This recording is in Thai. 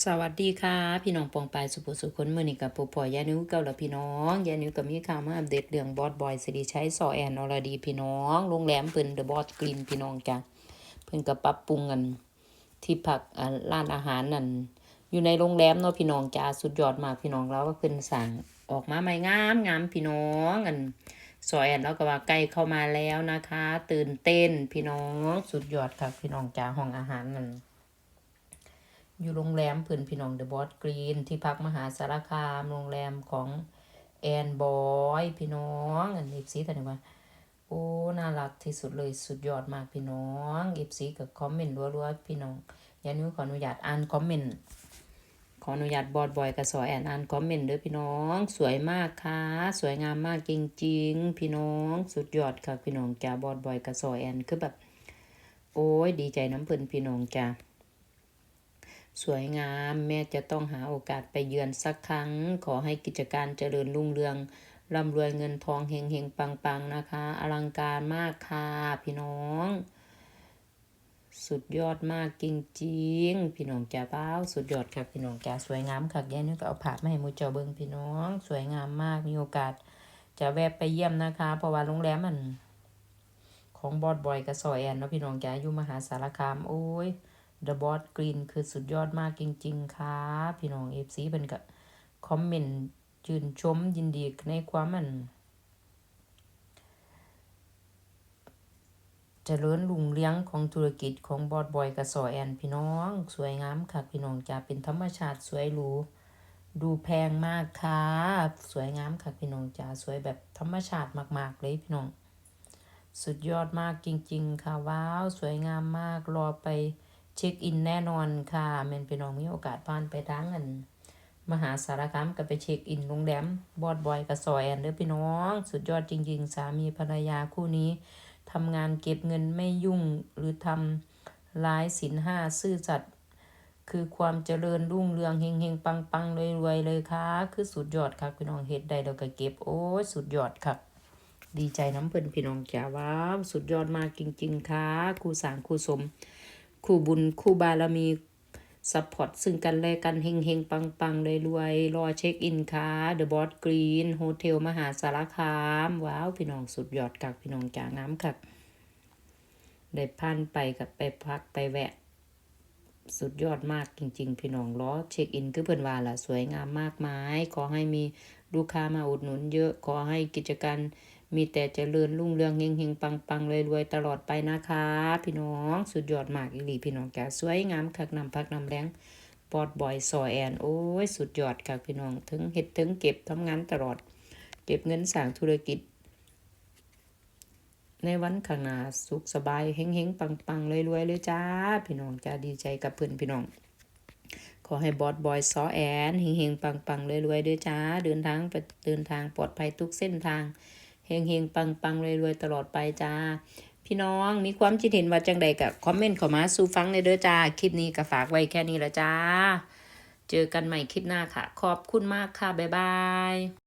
สวัสดีค่ะ พี่น้องปองปายสุภสุคนมื่อนี้กับปู่ปอยยานิ้วเก่าล้วพี่น้องยานิ้วกับมีข่าวมาอัปเดตเรื่องบอสบอยสิริชัยซอแอนอรดีพี่น้องโรงแรมเพิ่นเดอะบอสกรีนพี่น้องจ้ะเพิ่นก็ปรับปรุงกันที่พักอ่าร้านอาหารนั่นอยู่ในโรงแรมเนาะพี่น้องจ้าสุดยอดมากพี่น้องแล้วก็เพิ่นสั่งออกมาใหม่งามงามพี่น้องกันซอแอนแล้วก็ว่าใกล้เข้ามาแล้วนะคะ ตื่นเต้นพี่น้องสุดยอดค่ะพี่น้องจ้าห้องอาหารนั่น อยู่โรงแรมเพื่อนพี่น้องเดอะบอสกรีนที่พักมหาสารคามโรงแรมของแอนบอยพี่น้องอันเอฟซีแต่เนี่ว่าโอ้น่ารักที่สุดเลยสุดยอดมากพี่น้องเอฟซีกับคอมเมนต์รัวๆพี่น้องยานิ้วขออนุญาตอ่านคอมเมนต์ขออนุญาตบอดบอยกับสอแอนอ่านคอมเมนต์ด้วยพี่น้อง สวยมากค่ะสวยงามมากจริง ๆ พี่น้องสุดยอดค่ะพี่น้องจ้าบอดบอยกับสอแอนคือแบบ โอ้ยดีใจน้ำเพิ่นพี่น้องจ้า สวยงาม แม่จะต้องหาโอกาสไปเยือนสักครั้ง ขอให้กิจการเจริญรุ่งเรืองร่ำรวยเงินทองเฮงเฮงปังปังๆนะคะ อลังการมากค่ะพี่น้อง สุดยอดมากจริงๆ พี่น้องจ้าเป้าสุดยอดค่ะพี่น้องจ้าสวยงามค่ะแย่นี่ก็เอาภาพมาให้มูเจอเบิ้งพี่น้อง สวยงามมากมีโอกาส จะแวะไปเยี่ยมนะคะ เพราะว่าโรงแรมมัน ของบอดบอยกับซอยแอนเนาะพี่น้องจ้าอยู่มหาสารคามโอ้ย The b o s Green คือสุดยอดมากจริง ๆ ค่ะ พี่น้องเอฟซีเป็นก็คอมเมนต์ชื่นชมยินดีในความมันเจริญรุ่งเรืองของธุรกิจของบอดบอยกับซอแอน พี่น้อง สวยงามค่ะ พี่น้องจะเป็นธรรมชาติสวยหรูดูแพงมากค่ะ สวยงามค่ะ พี่น้องจ๋าสวยแบบธรรมชาติมาก ๆ เลยพี่น้อง สุดยอดมากจริง ๆ ค่ะ ว้าว สวยงามมากรอไป เช็คอินแน่นอนค่ะแมนพี่น้องมีโอกาสผ่านไปทางอันมหาสารคามก็ไปเช็คอินโรงแรมบอดบอยกับซอยแอนเด้อพี่น้อง สุดยอดจริง ๆ สามีภรรยาคู่นี้ทำงานเก็บเงินไม่ยุ่งหรือทำร้ายสินห้าซื่อสัตย์คือความเจริญรุ่งเรืองเฮงเฮงปังปังรวยรวยๆเลยค่ะ คือสุดยอดค่ะพี่น้องเฮ็ดได้แล้วก็เก็บ โอ้สุดยอดค่ะ ดีใจน้ำเพิ่นพี่น้องจ๋าว้าวสุดยอดมากจริง ๆ ค่ะครูสางครูสม คู่บุญคู่บารมีซัพพอร์ตซึ่งกันและกันเฮงเฮงปังปังเลยรวยรอเช็คอินค่ะเดอะบอสกรีนโฮเทลมหาสารคาม ว้าว พี่น้องสุดยอดกักพี่น้องจ๋างามคักได้พันไปกับไปพักไปแวะ สุดยอดมากจริง ๆ พี่น้องล้อเช็คอินคือเพิ่นว่าล่ะสวยงามมากมาย ขอให้มีลูกค้ามาอุดหนุนเยอะขอให้กิจการ มีแต่เจริญรุ่งเรืองเฮงเฮงปังปังรวยรวยตลอดไปนะคะ พี่น้องสุดยอดมากอีหลีพี่น้องจ้าสวยงามคักนำพักนำแรงปอดบอยซอแอน โอ้ย สุดยอดค่ะพี่น้องถึงเฮ็ดถึงเก็บทำงานตลอด เก็บเงินสร้างธุรกิจ ในวันข้างหน้าสุขสบายเฮงเฮงปังปังรวยรวยเลยจ้า พี่น้องจ้าดีใจกับเพื่อนพี่น้องขอให้บอสบอยซอแอนเฮงเฮงปังปังรวยรวยด้วยจ้า เดินทางไปเดินทางปลอดภัยทุกเส้นทาง เฮงเฮงปังปังรวยรวยตลอดไปจ้า พี่น้องมีความคิดเห็นว่าจังใดกับคอมเมนต์เข้ามาสู่ฟังเลยเด้อจ้า คลิปนี้ก็ฝากไว้แค่นี้ละจ้า เจอกันใหม่คลิปหน้าค่ะ ขอบคุณมากค่ะ บ๊ายบาย